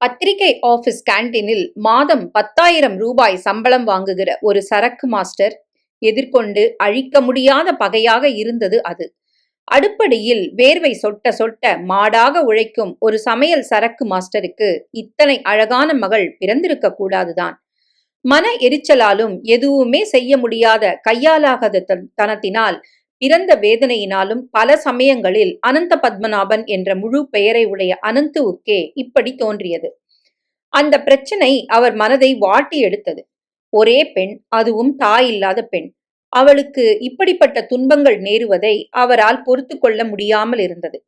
பத்திரிகை ஆபீஸ் கேண்டீனில் மாதம் பத்தாயிரம் ரூபாய் சம்பளம் வாங்குகிற ஒரு சரக்கு மாஸ்டர் எதிர்கொண்டு அழிக்க முடியாத பகையாக இருந்தது அது. அடுப்படியில் வேர்வை சொட்ட சொட்ட மாடாக உழைக்கும் ஒரு சமையல் சரக்கு மாஸ்டருக்கு இத்தனை அழகான மகள் பிறந்திருக்க கூடாதுதான். மன எரிச்சலாலும் எதுவுமே செய்ய முடியாத கையாலாகாத தன்- தனத்தினால் பிறந்த வேதனையினாலும் பல சமயங்களில் அனந்த பத்மநாபன் என்ற முழு பெயரை உடைய அனந்துவுக்கே இப்படி தோன்றியது. அந்த பிரச்சனை அவர் மனதை வாட்டி எடுத்தது. ஒரே பெண் அதுவும் தாய் இல்லாத பெண். அவளுக்கு இப்படிப்பட்ட துன்பங்கள் நேருவதை அவரால் பொறுத்து கொள்ள முடியாமல் இருந்தது.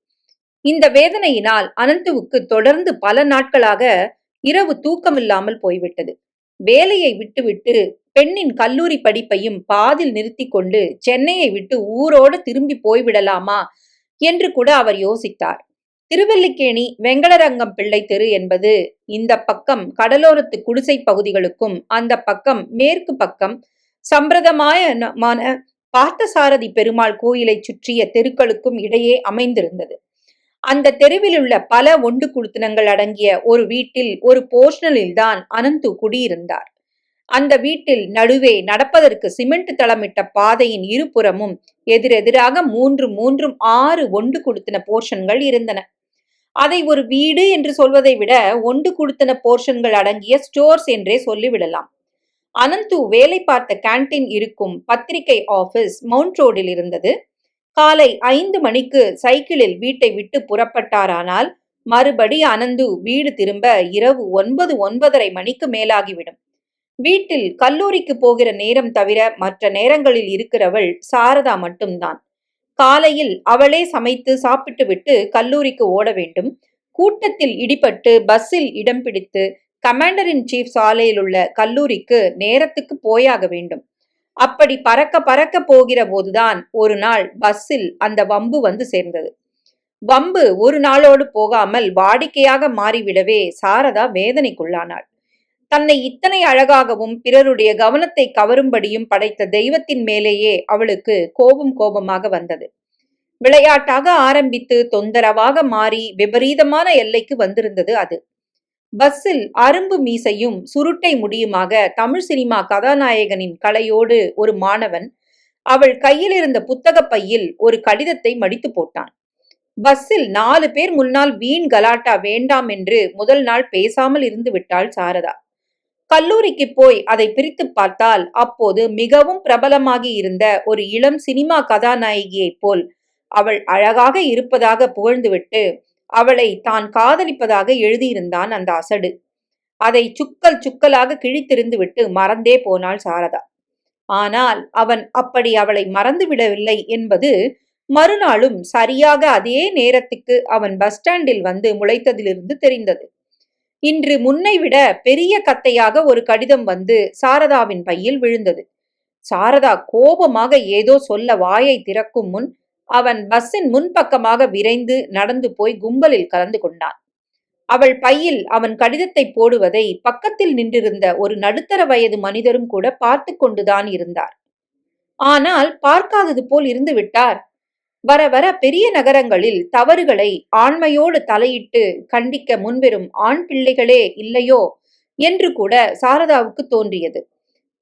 இந்த வேதனையினால் அனந்துவுக்கு தொடர்ந்து பல நாட்களாக இரவு தூக்கமில்லாமல் போய்விட்டது. வேலையை விட்டுவிட்டு பெண்ணின் கல்லூரி படிப்பையும் பாதில் நிறுத்தி கொண்டு சென்னையை விட்டு ஊரோடு திரும்பி போய்விடலாமா என்று கூட அவர் யோசித்தார். திருவல்லிக்கேணி வெங்கடரங்கம் பிள்ளை தெரு என்பது இந்த பக்கம் கடலோரத்து குடிசை பகுதிகளுக்கும் அந்த பக்கம் மேற்கு பக்கம் சம்பிரதமாயமான பார்த்தசாரதி பெருமாள் கோயிலை சுற்றிய தெருக்களுக்கும் இடையே அமைந்திருந்தது. அந்த தெருவிலுள்ள பல ஒண்டு குடுத்தனங்கள் அடங்கிய ஒரு வீட்டில் ஒரு போர்ஷனலில் தான் அனந்து குடியிருந்தார். அந்த வீட்டில் நடுவே நடப்பதற்கு சிமெண்ட் தளமிட்ட பாதையின் இருபுறமும் எதிரெதிராக மூன்று மூன்றும் ஆறு ஒண்டு குடுத்தன போர்ஷன்கள் இருந்தன. அதை ஒரு வீடு என்று சொல்வதை விட ஒண்டு குடுத்தன போர்ஷன்கள் அடங்கிய ஸ்டோர்ஸ் என்றே சொல்லிவிடலாம். அனந்து வேலை பார்த்த கேண்டீன் இருக்கும் பத்திரிகை ஆபீஸ் மவுண்ட் ரோடில் இருந்தது. காலை ஐந்து மணிக்கு சைக்கிளில் வீட்டை விட்டு புறப்பட்டாரானால் மறுபடி அனந்து வீடு திரும்ப இரவு ஒன்பது ஒன்பதரை மணிக்கு மேலாகிவிடும். வீட்டில் கல்லூரிக்கு போகிற நேரம் தவிர மற்ற நேரங்களில் இருக்கிறவள் சாரதா மட்டும்தான். காலையில் அவளே சமைத்து சாப்பிட்டுவிட்டு கல்லூரிக்கு ஓட வேண்டும். கூட்டத்தில் இடிபட்டு பஸ்ஸில் இடம் பிடித்து கமாண்டர் இன் சீஃப் சாலையில் உள்ள கல்லூரிக்கு நேரத்துக்கு போயாக வேண்டும். அப்படி பறக்க பறக்க போகிற போதுதான் ஒரு நாள் பஸ்ஸில் அந்த வம்பு வந்து சேர்ந்தது. வம்பு ஒரு நாளோடு போகாமல் வாடிக்கையாக மாறிவிடவே சாரதா வேதனைக்குள்ளானாள். தன்னை இத்தனை அழகாகவும் பிறருடைய கவனத்தை கவரும்படியும் படைத்த தெய்வத்தின் மேலேயே அவளுக்கு கோபம் கோபமாக வந்தது. விளையாட்டாக ஆரம்பித்து தொந்தரவாக மாறி விபரீதமான எல்லைக்கு வந்திருந்தது அது. பஸ்ஸில் அரும்பு மீசையும் சுருட்டை முடியுமாக தமிழ் சினிமா கதாநாயகனின் கலையோடு ஒரு மாணவன் அவள் கையில் இருந்த புத்தகப் பையில் ஒரு கடிதத்தை மடித்து போட்டான். பஸ்ஸில் நாலு பேர் முன்னால் வீண் கலாட்டா வேண்டாம் என்று முதல் நாள் பேசாமல் இருந்து விட்டாள் சாரதா. கல்லூரிக்கு போய் அதை பிரித்து பார்த்தால் அப்போது மிகவும் பிரபலமாகி இருந்த ஒரு இளம் சினிமா கதாநாயகியைப் போல் அவள் அழகாக இருப்பதாக புகழ்ந்துவிட்டு அவளை தான் காதலிப்பதாக எழுதியிருந்தான் அந்த அசடு. அதை சுக்கல் சுக்கலாக கிழித்திருந்து விட்டு மறந்தே போனாள் சாரதா. ஆனால் அவன் அப்படி அவளை மறந்துவிடவில்லை என்பது மறுநாளும் சரியாக அதே நேரத்துக்கு அவன் பஸ் ஸ்டாண்டில் வந்து முளைத்ததிலிருந்து தெரிந்தது. இன்று முன்னை விட பெரிய கத்தையாக ஒரு கடிதம் வந்து சாரதாவின் பையில் விழுந்தது. சாரதா கோபமாக ஏதோ சொல்ல வாயை திறக்கும் முன் அவன் பஸ்ஸின் முன்பக்கமாக விரைந்து நடந்து போய் கும்பலில் கலந்து கொண்டான். அவள் பையில் அவன் கடிதத்தை போடுவதை பக்கத்தில் நின்றிருந்த ஒரு நடுத்தர வயது மனிதரும் கூட பார்த்து கொண்டுதான் இருந்தார். ஆனால் பார்க்காதது போல் இருந்து விட்டார். வர வர பெரிய நகரங்களில் தவறுகளை ஆண்மையோடு தலையிட்டு கண்டிக்க முன்வரும் ஆண் பிள்ளைகளே இல்லையோ என்று கூட சாரதாவுக்கு தோன்றியது.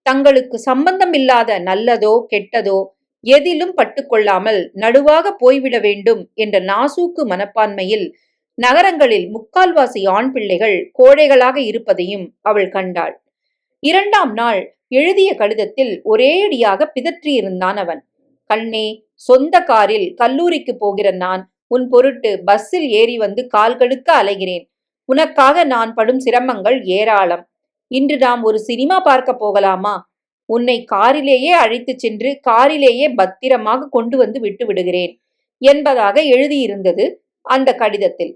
தங்களுக்கு சம்பந்தமில்லாத நல்லதோ கெட்டதோ எதிலும் பட்டுக்கொள்ளாமல் நடுவாக போய்விட வேண்டும் என்ற நாசூக்கு மனப்பான்மையில் நகரங்களில் முக்கால்வாசி ஆண் பிள்ளைகள் கோழைகளாக இருப்பதையும் அவள் கண்டாள். இரண்டாம் நாள் எழுதிய கடிதத்தில் ஒரேயடியாக பிதற்றியிருந்தான் அவன். கண்ணே சொந்த காரில் கல்லூரிக்கு போகிற நான் உன் பொருட்டு பஸ்ஸில் ஏறி வந்து கால் கடுக்க அலைகிறேன். உனக்காக நான் படும் சிரமங்கள் ஏராளம். இன்று நாம் ஒரு சினிமா பார்க்க போகலாமா? உன்னை காரிலேயே அழைத்துச் சென்று காரிலேயே பத்திரமாக கொண்டு வந்து விட்டு விடுகிறேன் என்பதாக எழுதியிருந்தது அந்த கடிதத்தில்.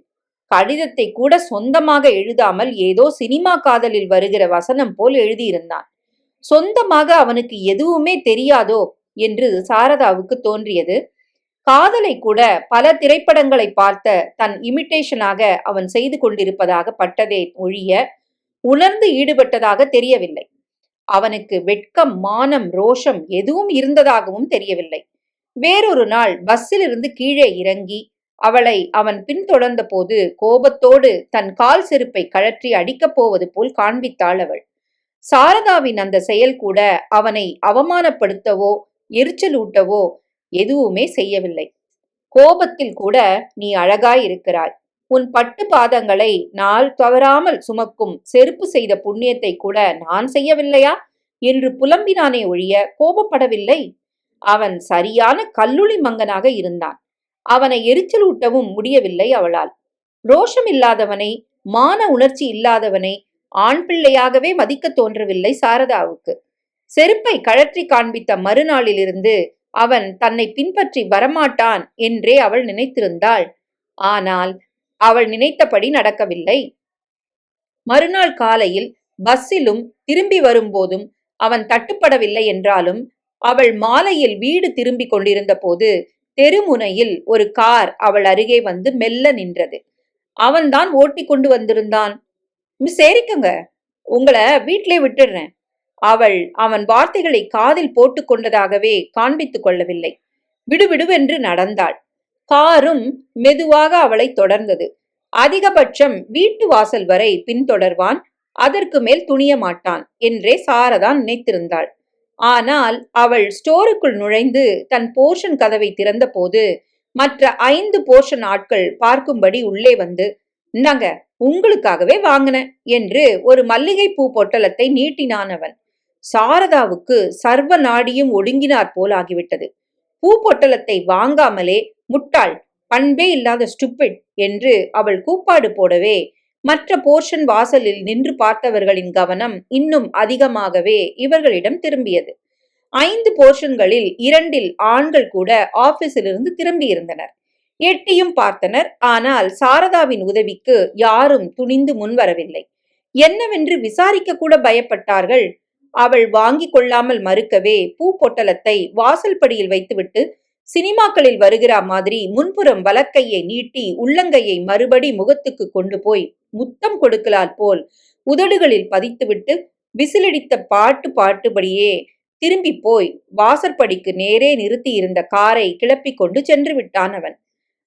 கடிதத்தை கூட சொந்தமாக எழுதாமல் ஏதோ சினிமா காதலில் வருகிற வசனம் போல் எழுதியிருந்தான். சொந்தமாக அவனுக்கு எதுவுமே தெரியாதோ என்று சாரதாவுக்கு தோன்றியது. காதலை கூட பல திரைப்படங்களை பார்த்த தன் இமிட்டேஷனாக அவன் செய்து கொண்டிருப்பதாக பட்டதே ஒழிய உணர்ந்து ஈடுபட்டதாக தெரியவில்லை. அவனுக்கு வெட்கம் மானம் ரோஷம் எதுவும் இருந்ததாகவும் தெரியவில்லை. வேறொரு நாள் பஸ்ஸிலிருந்து கீழே இறங்கி அவளை அவன் பின்தொடர்ந்த போது கோபத்தோடு தன் கால் செருப்பை கழற்றி அடிக்கப் போவது போல் காண்பித்தாள் அவள். சாரதாவின் அந்த செயல் கூட அவனை அவமானப்படுத்தவோ எரிச்சலூட்டவோ எதுவுமே செய்யவில்லை. கோபத்தில் கூட நீ அழகாய் இருக்கிறாய் உன் பட்டு பாதங்களை நாள் தவறாமல் சுமக்கும் செருப்பு செய்த புண்ணியத்தை கூட நான் செய்யவில்லையா? என்று புலம்பினானே ஒழிய கோபப்படவில்லை. அவன் சரியான கல்லுளி மங்கனாக இருந்தான். அவனை எரிச்சலூட்டவும் முடியவில்லை அவளால். ரோஷம் இல்லாதவனை மான உணர்ச்சி இல்லாதவனை ஆண் பிள்ளையாகவே மதிக்க தோன்றவில்லை சாரதாவுக்கு. செருப்பை கழற்றி காண்பித்த மறுநாளிலிருந்து அவன் தன்னை பின்பற்றி வரமாட்டான் என்றே அவள் நினைத்திருந்தாள். ஆனால் அவள் நினைத்தபடி நடக்கவில்லை. மறுநாள் காலையில் பஸ்ஸிலும் திரும்பி வரும்போதும் அவன் தட்டுப்படவில்லை என்றாலும் அவள் மாலையில் வீடு திரும்பிக் கொண்டிருந்த போது தெருமுனையில் ஒரு கார் அவள் அருகே வந்து மெல்ல நின்றது. அவன்தான் ஓட்டி கொண்டு வந்திருந்தான். மிஸ் ஏறிக்கங்க உங்களை வீட்டிலே விட்டுடுறேன். அவள் அவன் வார்த்தைகளை காதில் போட்டுக் கொண்டதாகவே காண்பித்துக் கொள்ளவில்லை. விடுவிடுவென்று நடந்தாள். காரும் மெதுவாக அவளை தொடர்ந்தது. அதிகபட்சம் வீட்டு வாசல் வரை பின்தொடர்வான் அதற்கு மேல் துணிய மாட்டான் என்றே சாரதா நினைத்திருந்தாள். ஆனால் அவள் ஸ்டோருக்குள் நுழைந்து தன் போர்ஷன் கதவை திறந்தபோது மற்ற ஐந்து போர்ஷன் ஆட்கள் பார்க்கும்படி உள்ளே வந்து இந்தாங்க உங்களுக்காகவே வாங்கின என்று ஒரு மல்லிகை பூ பொட்டலத்தை நீட்டினான் அவன். சாரதாவுக்கு சர்வ நாடியும் ஒடுங்கினார் போல் ஆகிவிட்டது பூ பொட்டலத்தை வாங்காமலே முட்டாள் பண்பே இல்லாத ஸ்டுப்பிட் என்று அவள் கூப்பாடு போடவே மற்ற போர்ஷன் வாசலில் நின்று பார்த்தவர்களின் கவனம் இன்னும் அதிகமாகவே இவர்களிடம் திரும்பியது. ஐந்து போர்ஷன்களில் இரண்டில் ஆண்கள் கூட ஆபீஸிலிருந்து திரும்பியிருந்தனர். எட்டியும் பார்த்தனர் ஆனால் சாரதாவின் உதவிக்கு யாரும் துணிந்து முன்வரவில்லை. என்னவென்று விசாரிக்க கூட பயப்பட்டார்கள் அவள் வாங்கி கொள்ளாமல் மறுக்கவே பூ பொட்டலத்தை வாசல் படியில் வைத்துவிட்டு சினிமாக்களில் வருகிற மாதிரி முன்புறம் வலக்கையை நீட்டி உள்ளங்கையை மறுபடி முகத்துக்கு கொண்டு போய் முத்தம் கொடுக்கலால் போல் உதடுகளில் பதித்துவிட்டு விசிலடித்த பாட்டு பாட்டுபடியே திரும்பி போய் வாசற்படிக்கு நேரே நிறுத்தி இருந்த காரை கிளப்பி கொண்டு சென்று விட்டான் அவன்.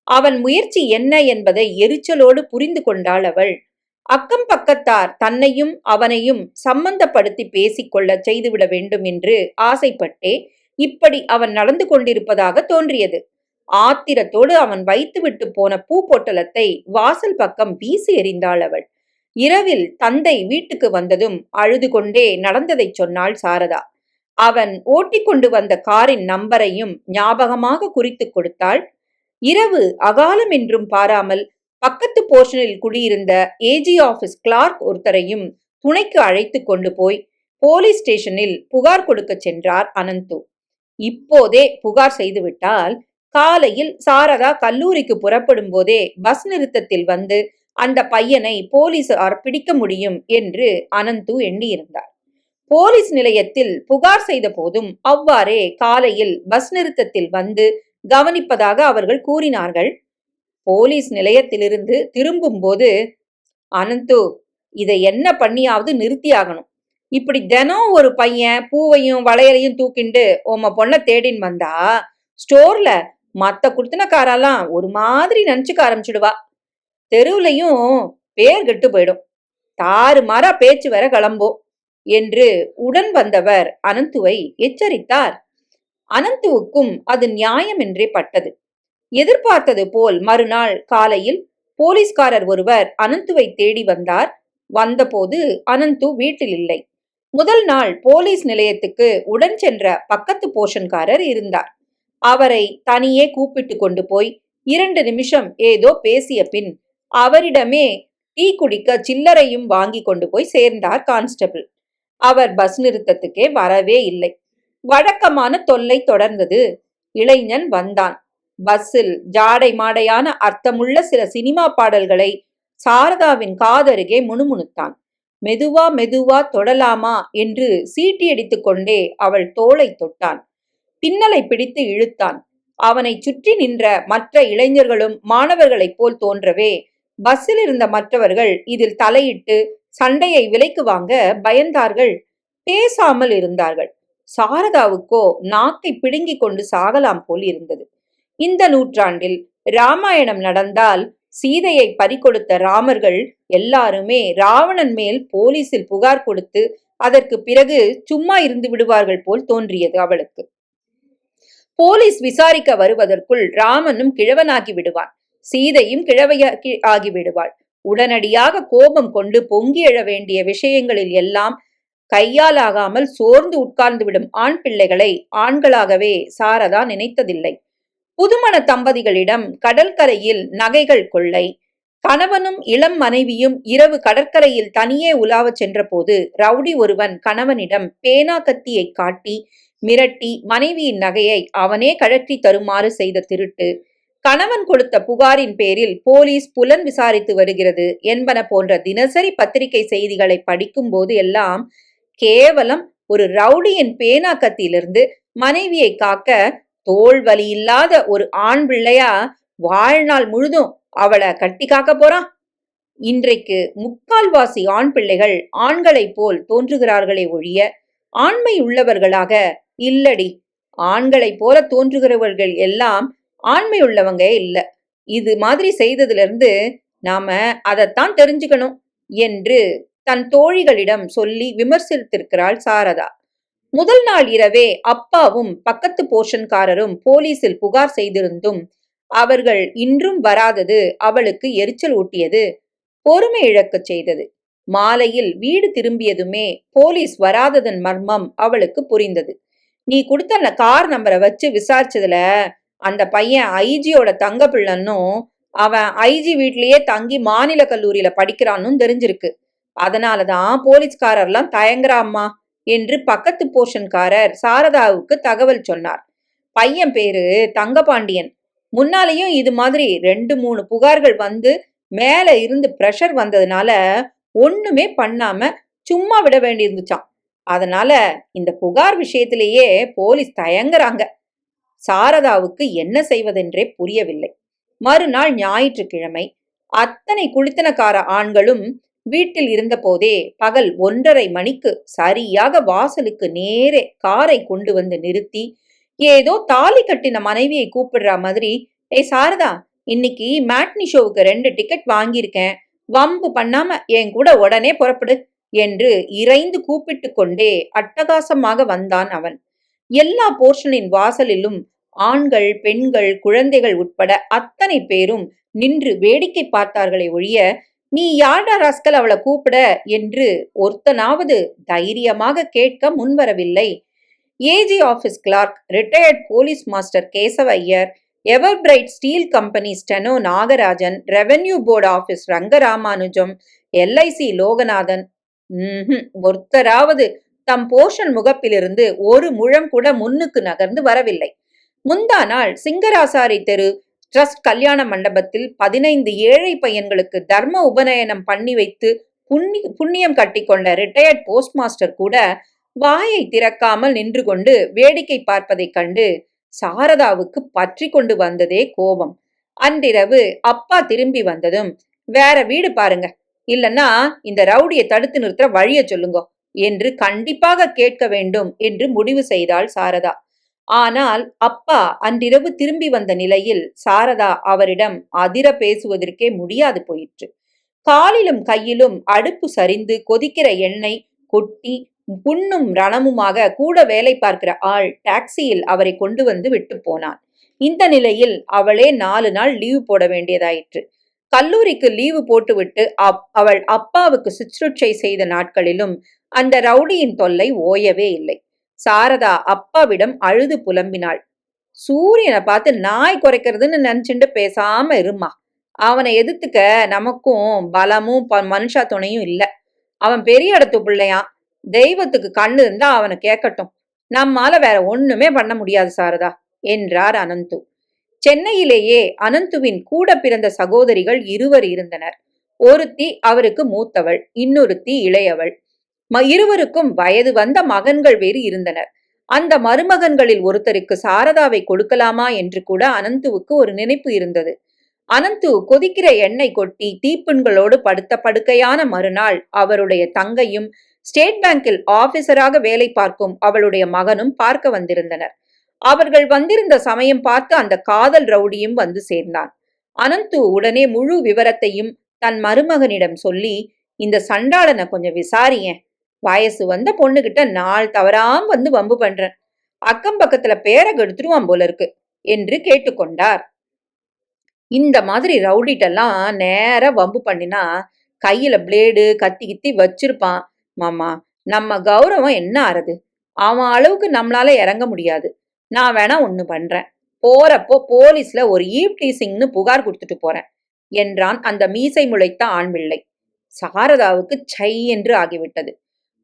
அவன் முயற்சி என்ன என்பதை எரிச்சலோடு புரிந்து கொண்டாள் அவள். அக்கம் பக்கத்தார் தன்னையும் அவனையும் சம்பந்தப்படுத்தி பேசிக்கொள்ள செய்துவிட வேண்டும் என்று ஆசைப்பட்டே இப்படி அவன் நடந்து கொண்டிருப்பதாக தோன்றியது. ஆத்திரத்தோடு அவன் வைத்துவிட்டு போன பூ பொட்டலத்தை வாசல் பக்கம் வீசி எறிந்தாள் அவள். இரவில் தந்தை வீட்டுக்கு வந்ததும் அழுது கொண்டே நடந்ததை சொன்னாள் சாரதா. அவன் ஓட்டிக்கொண்டு வந்த காரின் நம்பரையும் ஞாபகமாக குறித்து கொடுத்தாள். இரவு அகாலம் என்றும் பாராமல் பக்கத்து போர்ஷனில் குடியிருந்த ஏஜி ஆபீஸ் கிளார்க் ஒருத்தரையும் துணைக்கு அழைத்து கொண்டு போய் போலீஸ் ஸ்டேஷனில் புகார் கொடுக்க சென்றார் அனந்து. இப்போதே புகார் செய்துவிட்டால் காலையில் சாரதா கல்லூரிக்கு புறப்படும் போதே பஸ் நிறுத்தத்தில் வந்து அந்த பையனை போலீசார் பிடிக்க முடியும் என்று அனந்து எண்ணியிருந்தார். போலீஸ் நிலையத்தில் புகார் செய்த போதும் அவ்வாறே காலையில் பஸ் நிறுத்தத்தில் வந்து கவனிப்பதாக அவர்கள் கூறினார்கள். போலீஸ் நிலையத்திலிருந்து திரும்பும்போது அனந்து இதை என்ன பண்ணியாவது நிறுத்தியாகணும் இப்படி தினம் ஒரு பையன் பூவையும் வளையலையும் தூக்கிண்டு உம்ம பொண்ணை தேடின்னு வந்தா ஸ்டோர்ல மத்த குடுத்தினக்காரெல்லாம் ஒரு மாதிரி நினைச்சுக்க ஆரம்பிச்சுடுவா. தெருவுலையும் பேர் கெட்டு போயிடும். தாறு மாறா பேச்சு வர கிளம்பும் என்று உடன் வந்தவர் அனந்துவை எச்சரித்தார். அனந்துவுக்கும் அது நியாயம் என்றே பட்டது. எதிர்பார்த்தது போல் மறுநாள் காலையில் போலீஸ்காரர் ஒருவர் அனந்துவை தேடி வந்தார். வந்தபோது அனந்து வீட்டில் இல்லை முதல் நாள் போலீஸ் நிலையத்துக்கு உடன் சென்ற பக்கத்து போஷன்காரர் இருந்தார். அவரை தனியே கூப்பிட்டு கொண்டு போய் இரண்டு நிமிஷம் ஏதோ பேசிய பின் அவரிடமே டீ குடிக்க சில்லறையும் வாங்கி கொண்டு போய் சேர்ந்தார் கான்ஸ்டபிள். அவர் பஸ் நிறுத்தத்துக்கே வரவே இல்லை. வழக்கமான தொல்லை தொடர்ந்தது. இளைஞன் வந்தான். பஸ்ஸில் ஜாடை மாடையான அர்த்தமுள்ள சில சினிமா பாடல்களை சாரதாவின் காதருகே முணுமுணுத்தான். மெதுவா மெதுவா தொடலாமா என்று சீட்டியடித்து கொண்டே அவள் தோளை தொட்டான். பின்னலை பிடித்து இழுத்தான். அவனை சுற்றி நின்ற மற்ற இளைஞர்களும் மாணவர்களைப் போல் தோன்றவே பஸ்ஸில் இருந்த மற்றவர்கள் இதில் தலையிட்டு சண்டையை விலைக்கு வாங்க பயந்தார்கள். பேசாமல் இருந்தார்கள். சாரதாவுக்கோ நாக்கை பிடுங்கிக் கொண்டு சாகலாம் போல் இருந்தது. இந்த நூற்றாண்டில் ராமாயணம் நடந்தால் சீதையை பறிகொடுத்த ராமர்கள் எல்லாருமே ராவணன் மேல் போலீசில் புகார் கொடுத்து அதற்கு பிறகு சும்மா இருந்து விடுவார்கள் போல் தோன்றியது அவளுக்கு. போலீஸ் விசாரிக்க வருவதற்குள் ராமனும் கிழவனாகி விடுவான். சீதையும் கிழவையாகி ஆகிவிடுவாள் உடனடியாக கோபம் கொண்டு பொங்கி எழ வேண்டிய விஷயங்களில் எல்லாம் கையாலாகாமல் சோர்ந்து உட்கார்ந்து விடும் ஆண் பிள்ளைகளை ஆண்களாகவே சாரதா நினைத்ததில்லை. புதுமண தம்பதிகளிடம் கடற்கரையில் நகைகள் கொள்ளை. கணவனும் இளம் மனைவியும் இரவு கடற்கரையில் தனியே உலாவச் சென்றபோது ரவுடி ஒருவன் கணவனிடம் பேனா கத்தியை காட்டி மிரட்டி மனைவியின் நகையை அவனே கழற்றி தருமாறு செய்த திருட்டு. கணவன் கொடுத்த புகாரின் பேரில் போலீஸ் புலன் விசாரித்து வருகிறது என்பன போன்ற தினசரி பத்திரிகை செய்திகளை படிக்கும் போது எல்லாம் கேவலம். ஒரு ரவுடியின் பேனா கத்தியிலிருந்து மனைவியை காக்க தோல் வலி இல்லாத ஒரு ஆண் பிள்ளையா வாழ்நாள் முழுதும் அவளை கட்டி காக்க போறான். இன்றைக்கு முக்கால்வாசி ஆண் பிள்ளைகள் ஆண்களைப் போல் தோன்றுகிறார்களே ஒழிய ஆண்மை உள்ளவர்களாக இல்லடி. ஆண்களைப் போல தோன்றுகிறவர்கள் எல்லாம் ஆண்மை உள்ளவங்க இல்ல. இது மாதிரி செய்ததுல இருந்து நாம அதைத்தான் தெரிஞ்சுக்கணும் என்று தன் தோழிகளிடம் சொல்லி விமர்சித்திருக்கிறாள் சாரதா. முதல் நாள் இரவே அப்பாவும் பக்கத்து போர்ஷன்காரரும் போலீசில் புகார் செய்திருந்தும் அவர்கள் இன்றும் வராதது அவளுக்கு எரிச்சல் ஊட்டியது. பொறுமை இழக்கச் செய்தது. மாலையில் வீடு திரும்பியதுமே போலீஸ் வராததன் மர்மம் அவளுக்கு புரிந்தது. நீ கொடுத்த கார் நம்பரை வச்சு விசாரிச்சதுல அந்த பையன் ஐஜியோட தங்க பிள்ளைன்னும் அவன் ஐஜி வீட்லயே தங்கி மாநில கல்லூரியில படிக்கிறான்னு தெரிஞ்சிருக்கு. அதனாலதான் போலீஸ்காரர்லாம் தயங்குறாம்மா. என்று பக்கத்து போர்ஷன்காரர் சாரதாவுக்கு தகவல் சொன்னார். பையன் பேரு தங்கபாண்டியன். முன்னாலேயும் இது மாதிரி ரெண்டு மூணு புகார்கள் வந்து மேல இருந்து ப்ரெஷர் வந்ததுனால ஒண்ணுமே பண்ணாம சும்மா விட வேண்டியிருந்துச்சான் அதனால இந்த புகார் விஷயத்திலேயே போலீஸ் தயங்குறாங்க. சாரதாவுக்கு என்ன செய்வதென்றே புரியவில்லை. மறுநாள் ஞாயிற்றுக்கிழமை அத்தனை குளித்தனக்கார ஆண்களும் வீட்டில் இருந்தபோதே பகல் ஒன்றரை மணிக்கு சரியாக வாசலுக்கு நேரே காரை கொண்டு வந்து நிறுத்தி ஏதோ தாலி கட்டின மனைவியை கூப்பிடுற மாதிரி ஏய் சாரதா இன்னைக்கு மேட்னி ஷோவுக்கு ரெண்டு டிக்கெட் வாங்கியிருக்கேன். வம்பு பண்ணாம என் கூட உடனே புறப்படு என்று இறைந்து கூப்பிட்டு கொண்டே அட்டகாசமாக வந்தான் அவன். எல்லா போர்ஷனின் வாசலிலும் ஆண்கள் பெண்கள் குழந்தைகள் உட்பட அத்தனை பேரும் நின்று வேடிக்கை பார்த்தார்களே ஒழிய நீ யாரா ராஸ்கல் அவளை கூப்பிட? என்று ஒருத்தனாவது தைரியமாக கேட்க முன்வரவில்லை. AG office clerk retired police master Kesava Iyer ever bright steel company steno Nagarajan revenue board office Rangaramanujam LIC Loganathan ஒருத்தராவது தம் போஷன் முகப்பிலிருந்து ஒரு முழம் கூட முன்னுக்கு நகர்ந்து வரவில்லை. முந்தா நாள் சிங்கராசாரி தெரு ட்ரஸ்ட் கல்யாண மண்டபத்தில் பதினைந்து ஏழை பையன்களுக்கு தர்ம உபநயனம் பண்ணி வைத்து புண்ணி புண்ணியம் கட்டி கொண்ட ரிட்டையர்ட் போஸ்ட் மாஸ்டர் கூட வாயை திறக்காமல் நின்று கொண்டு வேடிக்கை பார்ப்பதைக் கண்டு சாரதாவுக்கு பற்றி கொண்டு வந்ததே கோபம். அன்றிரவு அப்பா திரும்பி வந்ததும் வேற வீடு பாருங்க. இல்லைன்னா இந்த ரவுடியை தடுத்து நிறுத்துற வழிய சொல்லுங்க. என்று கண்டிப்பாக கேட்க வேண்டும் என்று முடிவு செய்தாள் சாரதா. ஆனால் அப்பா அன்றிரவு திரும்பி வந்த நிலையில் சாரதா அவரிடம் அதிர பேசுவதற்கே முடியாது போயிற்று. காலிலும் கையிலும் அடுப்பு சரிந்து கொதிக்கிற எண்ணெய் கொட்டி புண்ணும் ரணமுமாக கூட வேலை பார்க்கிற ஆள் டாக்ஸியில் அவரை கொண்டு வந்து விட்டு போனான். இந்த நிலையில் அவளே நாலு நாள் லீவு போட வேண்டியதாயிற்று. கல்லூரிக்கு லீவு போட்டுவிட்டு அப் அவள் அப்பாவுக்கு சுற்றுச்சை செய்த நாட்களிலும் அந்த ரவுடியின் தொல்லை ஓயவே இல்லை. சாரதா அப்பாவிடம் அழுது புலம்பினாள். சூரியனை பார்த்து நாய் குறைக்கிறதுன்னு நினைச்சுட்டு பேசாம இருமா. அவனை எதிர்த்துக்க நமக்கும் பலமும் மனுஷா துணையும் இல்ல. அவன் பெரிய இடத்து பிள்ளையான் தெய்வத்துக்கு கண்ணு இருந்தா அவனை கேட்கட்டும் நம்மால வேற ஒண்ணுமே பண்ண முடியாது சாரதா என்றார் அனந்து. சென்னையிலேயே அனந்துவின் கூட பிறந்த சகோதரிகள் இருவர் இருந்தனர். ஒருத்தி அவருக்கு மூத்தவள் இன்னொருத்தி இளையவள். இருவருக்கும் வயது வந்த மகன்கள் வேறு இருந்தனர். அந்த மருமகன்களில் ஒருத்தருக்கு சாரதாவை கொடுக்கலாமா என்று கூட அனந்துவுக்கு ஒரு நினைப்பு இருந்தது. அனந்து கொதிக்கிற எண்ணெய் கொட்டி தீப்புண்களோடு படுத்த படுக்கையான மறுநாள் அவருடைய தங்கையும் ஸ்டேட் பேங்கில் ஆபீசராக வேலை பார்க்கும் அவளுடைய மகனும் பார்க்க வந்திருந்தனர். அவர்கள் வந்திருந்த சமயம் பார்த்து அந்த காதல் ரவுடியும் வந்து சேர்ந்தான். அனந்து உடனே முழு விவரத்தையும் தன் மருமகனிடம் சொல்லி இந்த சண்டாளனை கொஞ்சம் விசாரியேன் வயசு வந்த பொண்ணுகிட்ட நாள் தவறாம வந்து வம்பு பண்றேன். அக்கம் பக்கத்துல பேரை கெடுத்துருவான் போல இருக்கு என்று கேட்டுக்கொண்டார். இந்த மாதிரி ரவுடிட்டெல்லாம் நேர வம்பு பண்ணினா கையில பிளேடு கத்தி கித்தி வச்சிருப்பான். மாமா நம்ம கௌரவம் என்ன ஆறது? அவன் அளவுக்கு நம்மளால இறங்க முடியாது. நான் வேணா ஒண்ணு பண்றேன். போறப்போ போலீஸ்ல ஒரு ஈவ் டீசிங்னு புகார் கொடுத்துட்டு போறேன் என்றான் அந்த மீசை முளைத்த ஆண்பிள்ளை. சாரதாவுக்கு சை என்று ஆகிவிட்டது.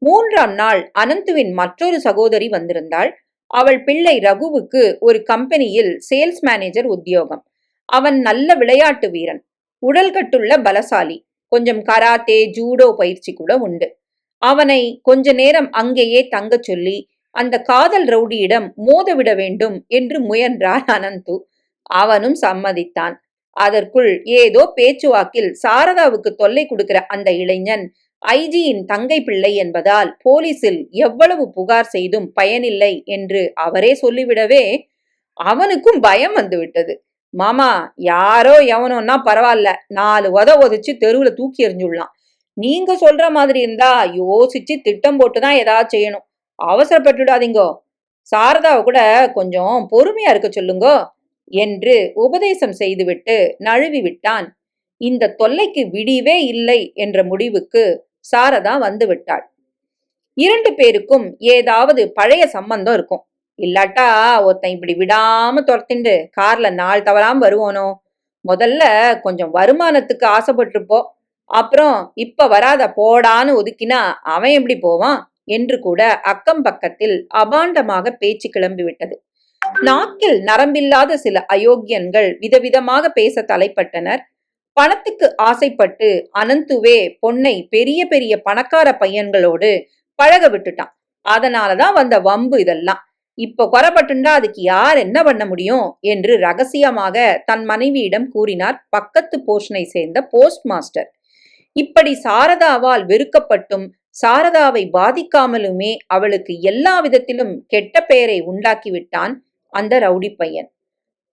மூன்றாம் நாள் அனந்துவின் மற்றொரு சகோதரி வந்திருந்தாள். அவள் பிள்ளை ரகுவுக்கு ஒரு கம்பெனியில் சேல்ஸ் மேனேஜர் உத்தியோகம். அவன் நல்ல விளையாட்டு வீரன் உடல் கட்டுள்ள பலசாலி கொஞ்சம் கராத்தே ஜூடோ பயிற்சி கூட உண்டு. அவனை கொஞ்ச நேரம் அங்கேயே தங்கச் சொல்லி அந்த காதல் ரவுடியிடம் மோதவிட வேண்டும் என்று முயன்றார் அனந்து. அவனும் சம்மதித்தான். அதற்குள் ஏதோ பேச்சுவாக்கில் சாரதாவுக்கு தொல்லை கொடுக்கிற அந்த இளைஞன் ஐஜியின் தங்கை பிள்ளை என்பதால் போலீசில் எவ்வளவு புகார் செய்தும் பயனில்லை என்று அவரே சொல்லிவிடவே அவனுக்கும் பயம் வந்துவிட்டது. மாமா யாரோ எவனோன்னா பரவாயில்ல நாலு உத உதச்சு தெருவுல தூக்கி எறிஞ்சுடலாம். நீங்க சொல்ற மாதிரி இருந்தா யோசிச்சு திட்டம் போட்டுதான் ஏதாவது செய்யணும். அவசரப்பட்டுடாதீங்கோ சாரதாவை கூட கொஞ்சம் பொறுமையா இருக்க சொல்லுங்கோ என்று உபதேசம் செய்துவிட்டு நழுவி விட்டான் இந்த தொல்லைக்கு விடிவே இல்லை என்ற முடிவுக்கு சாரதா வந்து விட்டாள். இரண்டு பேருக்கும் ஏதாவது பழைய சம்பந்தம் இருக்கும். இல்லாட்டா ஒருத்தன் இப்படி விடாம துரத்திண்டு கார்ல நாள் தவறாம வருவானோ? முதல்ல கொஞ்சம் வருமானத்துக்கு ஆசைப்பட்டிருப்போ. அப்புறம் இப்ப வராத போடான்னு ஒதுக்கினா அவன் எப்படி போவான்? என்று கூட அக்கம் பக்கத்தில் அபாண்டமாக பேச்சு கிளம்பி விட்டது. நாக்கில் நரம்பில்லாத சில அயோக்கியன்கள் விதவிதமாக பேச தலைப்பட்டனர். பணத்துக்கு ஆசைப்பட்டு அனந்துவே பொன்னை பெரிய பெரிய பணக்கார பையன்களோடு பழக விட்டுட்டான். அதனாலதான் வந்த வம்பு இதெல்லாம். இப்ப குறப்பட்டுண்டா அதுக்கு யார் என்ன பண்ண முடியும்? என்று ரகசியமாக தன் மனைவியிடம் கூறினார் பக்கத்து போர்ஷனை சேர்ந்த போஸ்ட் மாஸ்டர். இப்படி சாரதாவால் வெறுக்கப்பட்டும் சாரதாவை பாதிக்காமலுமே அவளுக்கு எல்லா விதத்திலும் கெட்ட பெயரை உண்டாக்கிவிட்டான் அந்த ரவுடி பையன்.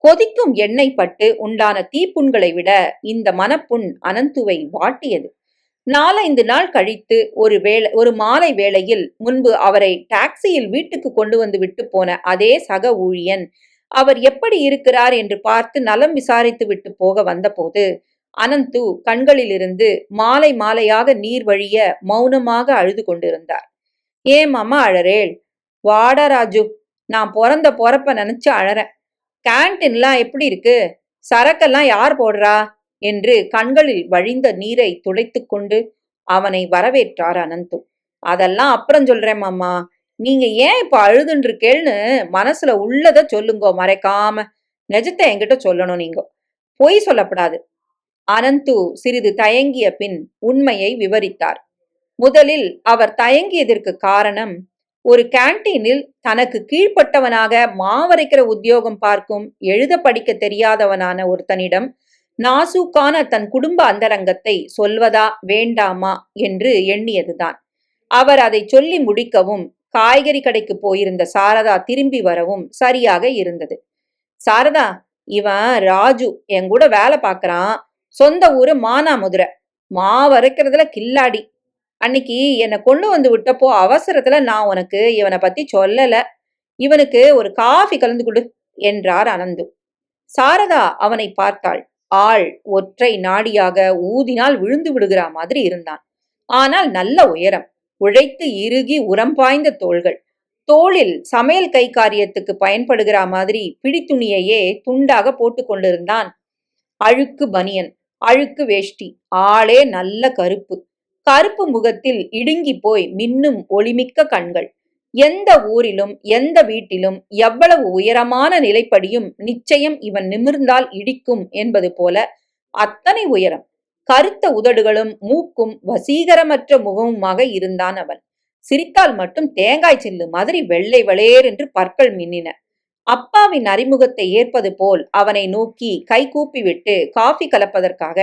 கொதிக்கும் எண்ணெய் பட்டு உண்டான தீப்புண்களை விட இந்த மனப்புண் அனந்துவை வாட்டியது. நாலைந்து நாள் கழித்து ஒரு வேளை ஒரு மாலை வேளையில் முன்பு அவரை டாக்ஸியில் வீட்டுக்கு கொண்டு வந்து விட்டு போன அதே சக ஊழியன் அவர் எப்படி இருக்கிறார்? என்று பார்த்து நலம் விசாரித்து விட்டு போக வந்தபோது அனந்து கண்களிலிருந்து மாலை மாலையாக நீர் வழிய மௌனமாக அழுது கொண்டிருந்தார். ஏன் மாமா அழறேள் வாடா ராஜு நான் பிறந்த பொறப்ப நினைச்சு அழறேன். கேன்டீன்லாம் எப்படி இருக்கு? சரக்கெல்லாம் யார் போடுறா? என்று கண்களில் வழிந்த நீரை துடைத்து கொண்டு அவனை வரவேற்றார் அனந்து. அதெல்லாம் அப்புறம் சொல்றேன் மாமா. நீங்க ஏன் இப்ப அழுதுன்னு மனசுல உள்ளத சொல்லுங்கோ மறைக்காம. நிஜத்தை என்கிட்ட சொல்லணும் நீங்க. பொய் சொல்லப்படாது. அனந்து சிறிது தயங்கிய பின் உண்மையை விவரித்தார். முதலில் அவர் தயங்கியதற்கு காரணம் ஒரு கேன்டீனில் தனக்கு கீழ்ப்பட்டவனாக மாவரைக்கிற உத்தியோகம் பார்க்கும் எழுத படிக்க தெரியாதவனான ஒருத்தனிடம் நாசூக்கான தன் குடும்ப அந்தரங்கத்தை சொல்வதா வேண்டாமா? என்று எண்ணியதுதான். அவர் அதை சொல்லி முடிக்கவும் காய்கறி கடைக்கு போயிருந்த சாரதா திரும்பி வரவும் சரியாக இருந்தது. சாரதா இவன் ராஜு என் கூட வேலை பார்க்கறான். சொந்த ஊரு மானாமுதுரை. மாவரைக்கிறதுல கில்லாடி. அன்னைக்கு என்னை கொண்டு வந்து விட்டப்போ அவசரத்துல நான் உனக்கு இவனை பத்தி சொல்லல. இவனுக்கு ஒரு காஃபி கலந்து கொடு என்றார் அனந்து. சாரதா அவனை பார்த்தாள். ஆள் ஒற்றை நாடியாக ஊதினால் விழுந்து விடுகிறா மாதிரி இருந்தான். ஆனால் நல்ல உயரம். உழைத்து இறுகி உரம் பாய்ந்த தோள்கள். தோளில் சமையல் கை காரியத்துக்கு பயன்படுகிற மாதிரி பிடித்துணியையே துண்டாக போட்டு கொண்டிருந்தான். அழுக்கு பனியன் அழுக்கு வேஷ்டி ஆளே நல்ல கருப்பு. கருப்பு முகத்தில் இடுங்கி போய் மின்னும் ஒளிமிக்க கண்கள். எந்த ஊரிலும் எந்த வீட்டிலும் எவ்வளவு உயரமான நிலைப்படியும் நிச்சயம் இவன் நிமிர்ந்தால் இடிக்கும் என்பது போல அத்தனை உயரம். கருத்த உதடுகளும் மூக்கும் வசீகரமற்ற முகமுமாக இருந்தான் அவன். சிரித்தால் மட்டும் தேங்காய் சில்லு மாதிரி வெள்ளை வளேர் என்று பற்கள் மின்னின. அப்பாவின் அறிமுகத்தை ஏற்பது போல் அவனை நோக்கி கை கூப்பிவிட்டு காஃபி கலப்பதற்காக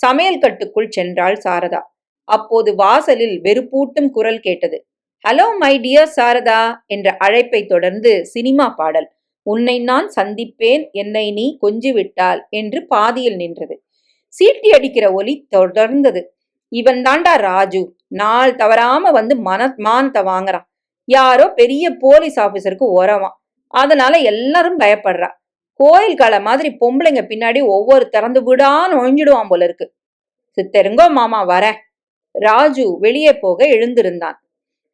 சமையல் கட்டுக்குள் சென்றாள் சாரதா. அப்போது வாசலில் வெறுப்பூட்டும் குரல் கேட்டது. ஹலோ மை டியர் சாரதா என்ற அழைப்பை தொடர்ந்து சினிமா பாடல். உன்னை நான் சந்திப்பேன் என்னை நீ கொஞ்சிவிட்டால் என்று பாதியில் நின்றது. சீட்டி அடிக்கிற ஒலி தொடர்ந்தது. இவன் தாண்டா ராஜு நாள் தவறாம வந்து மன மானத்தை வாங்குறான். யாரோ பெரிய போலீஸ் ஆபீசருக்கு உரவான் அதனால எல்லாரும் பயப்படுறா. கோயில் கால மாதிரி பொம்பளைங்க பின்னாடி ஒவ்வொரு திறந்து விடான்னு ஒழிஞ்சிடுவான் போல இருக்கு. சித்தருங்கோ மாமா வரேன். ராஜு வெளியே போக எழுந்திருந்தான்.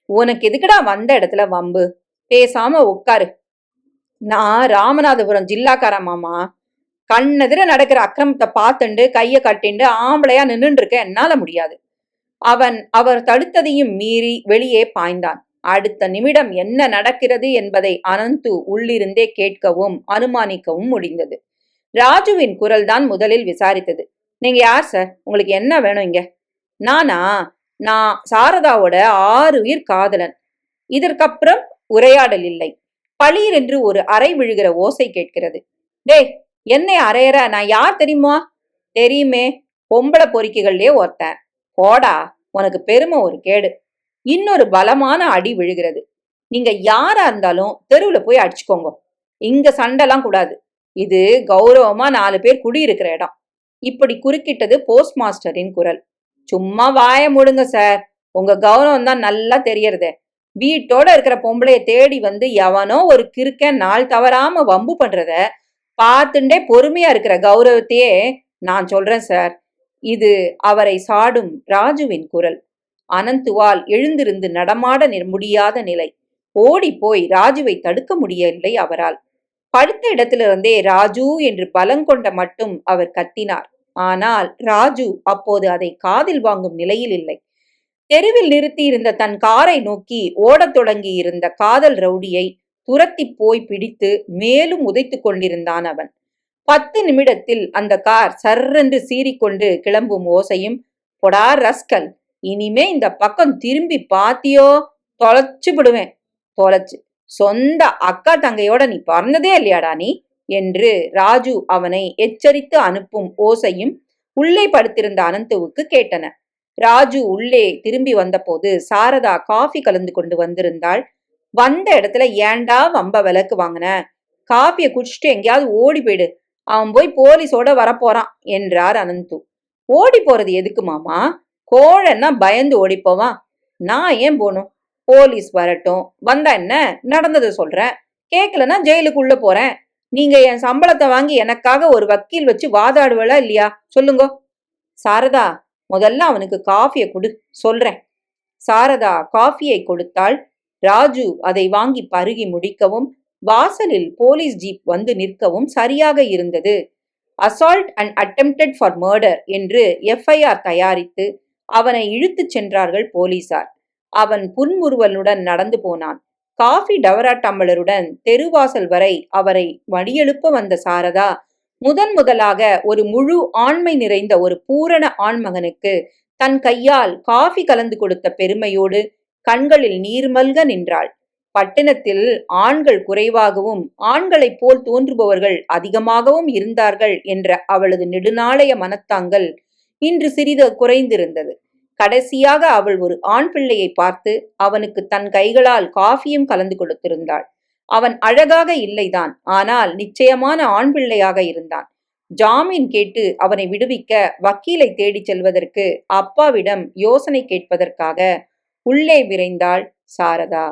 உனக்கு எதுக்குடா வந்த இடத்துல வம்பு? பேசாம உட்காரு. நான் ராமநாதபுரம் ஜில்லாக்கார மாமா. கண்ணெதிர நடக்கிற அக்கிரமத்தை பார்த்துண்டு கையை கட்டிண்டு ஆம்பளையா நின்னுட்டு இருக்க என்னால முடியாது. அவன் அவர் தடுத்ததையும் மீறி வெளியே பாய்ந்தான். அடுத்த நிமிடம் என்ன நடக்கிறது என்பதை அனந்து உள்ளிருந்தே கேட்கவும் அனுமானிக்கவும் முடிந்தது. ராஜுவின் குரல்தான் முதலில் விசாரித்தது. நீங்க யார் சார்? உங்களுக்கு என்ன வேணும் இங்க? நானா நான் சாரதாவோட ஆறு உயிர் காதலன். இதற்கப்புறம் உரையாடல் இல்லை. பளீர் என்று ஒரு அறை விழுகிற ஓசை கேட்கிறது. டேய் என்னை அறையற நான் யார் தெரியுமா? தெரியுமே பொம்பளை பொறிக்கைகள்லயே ஒருத்தன். போடா உனக்கு பெருமை ஒரு கேடு. இன்னொரு பலமான அடி விழுகிறது. நீங்க யாரா இருந்தாலும் தெருவுல போய் அடிச்சுக்கோங்க. இங்க சண்டைலாம் கூடாது. இது கௌரவமா நாலு பேர் குடியிருக்கிற இடம். இப்படி குறுக்கிட்டது போஸ்ட் மாஸ்டரின் குரல். சும்மா வாய முடுங்க சார் உங்க கௌரவம் தான் நல்லா தெரியறது. வீட்டோட இருக்கிற பொம்பளைய தேடி வந்து எவனோ ஒரு கிறுக்க நாள் தவறாம வம்பு பண்றத பார்த்துண்டே பொறுமையா இருக்கிற கௌரவத்தையே நான் சொல்றேன் சார் இது அவரை சாடும் ராஜுவின் குரல். அனந்துவால் எழுந்திருந்து நடமாட முடியாத நிலை. ஓடி போய் ராஜுவை தடுக்க முடியவில்லை அவரால். படுத்த இடத்திலிருந்தே ராஜு என்று பலங்கொண்ட மட்டும் அவர் கத்தினார். ஆனால் ராஜு அப்போது அதை காதில் வாங்கும் நிலையில் இல்லை. தெருவில் நிறுத்தியிருந்த தன் காரை நோக்கி ஓடத் தொடங்கி இருந்த காதல் ரவுடியை துரத்தி போய் பிடித்து மேலும் உதைத்து கொண்டிருந்தான் அவன். பத்து நிமிடத்தில் அந்த கார் சர்ரென்று சீறிக்கொண்டு கிளம்பும் ஓசையும் பொடா ரஸ்கல் இனிமே இந்த பக்கம் திரும்பி பாத்தியோ? தொலைச்சு விடுவேன். தொலைச்சு? சொந்த அக்கா தங்கையோட நீ பறந்ததே இல்லையாடா நீ? என்று ராஜு அவனை எச்சரித்து அனுப்பும் ஓசையும் உள்ளே படுத்திருந்த அனந்துவுக்கு கேட்டன. ராஜு உள்ளே திரும்பி வந்தபோது சாரதா காஃபி கலந்து கொண்டு வந்திருந்தாள். வந்த இடத்துல ஏண்டா வம்ப விளக்கு வாங்கின? காஃபியை குடிச்சிட்டு எங்கேயாவது ஓடி போயிடு. அவன் போய் போலீஸோட வரப்போறான் என்றார் அனந்து. ஓடி போறது எதுக்கு மாமா? கோழன்னா பயந்து ஓடி போவான் நான் ஏன் போகணும் போலீஸ் வரட்டும். வந்தா என்ன? நடந்ததை சொல்றேன். கேட்கலன்னா ஜெயிலுக்குள்ள போறேன். நீங்க என் சம்பளத்தை வாங்கி எனக்காக ஒரு வக்கீல் வச்சு வாதாடுவலா இல்லையா? சொல்லுங்க. சாரதா முதல்ல அவனுக்கு காஃபியை கொடு. சொல்றேன். சாரதா காஃபியை கொடுத்தாள். ராஜு அதை வாங்கி பருகி முடிக்கவும் வாசலில் போலீஸ் ஜீப் வந்து நிற்கவும் சரியாக இருந்தது. Assault and attempted for murder என்று எஃப்ஐஆர் தயாரித்து அவனை இழுத்துச் சென்றார்கள் போலீசார். அவன் புன்முறுவலுடன் நடந்து போனான். காஃபி டவரா டம்ளருடன் தெருவாசல் வரை அவரை வழியெழுப்ப வந்த சாரதா முதன் முதலாக ஒரு முழு ஆண்மை நிறைந்த ஒரு பூரண ஆண்மகனுக்கு தன் கையால் காஃபி கலந்து கொடுத்த பெருமையோடு கண்களில் நீர்மல்க நின்றாள். பட்டினத்தில் ஆண்கள் குறைவாகவும் ஆண்களைப் போல் தோன்றுபவர்கள் அதிகமாகவும் இருந்தார்கள் என்ற அவளது நெடுநாளைய மனத்தாங்கல் இன்று சிறிது குறைந்திருந்தது. கடைசியாக அவள் ஒரு ஆண் பிள்ளையை பார்த்து அவனுக்கு தன் கைகளால் காஃபியும் கலந்து கொடுத்திருந்தாள். அவன் அழகாக இல்லைதான் ஆனால் நிச்சயமான ஆண் பிள்ளையாக இருந்தான். ஜாமீன் கேட்டு அவனை விடுவிக்க வக்கீலை தேடிச் செல்வதற்கு அப்பாவிடம் யோசனை கேட்பதற்காக உள்ளே விரைந்தாள் சாரதா.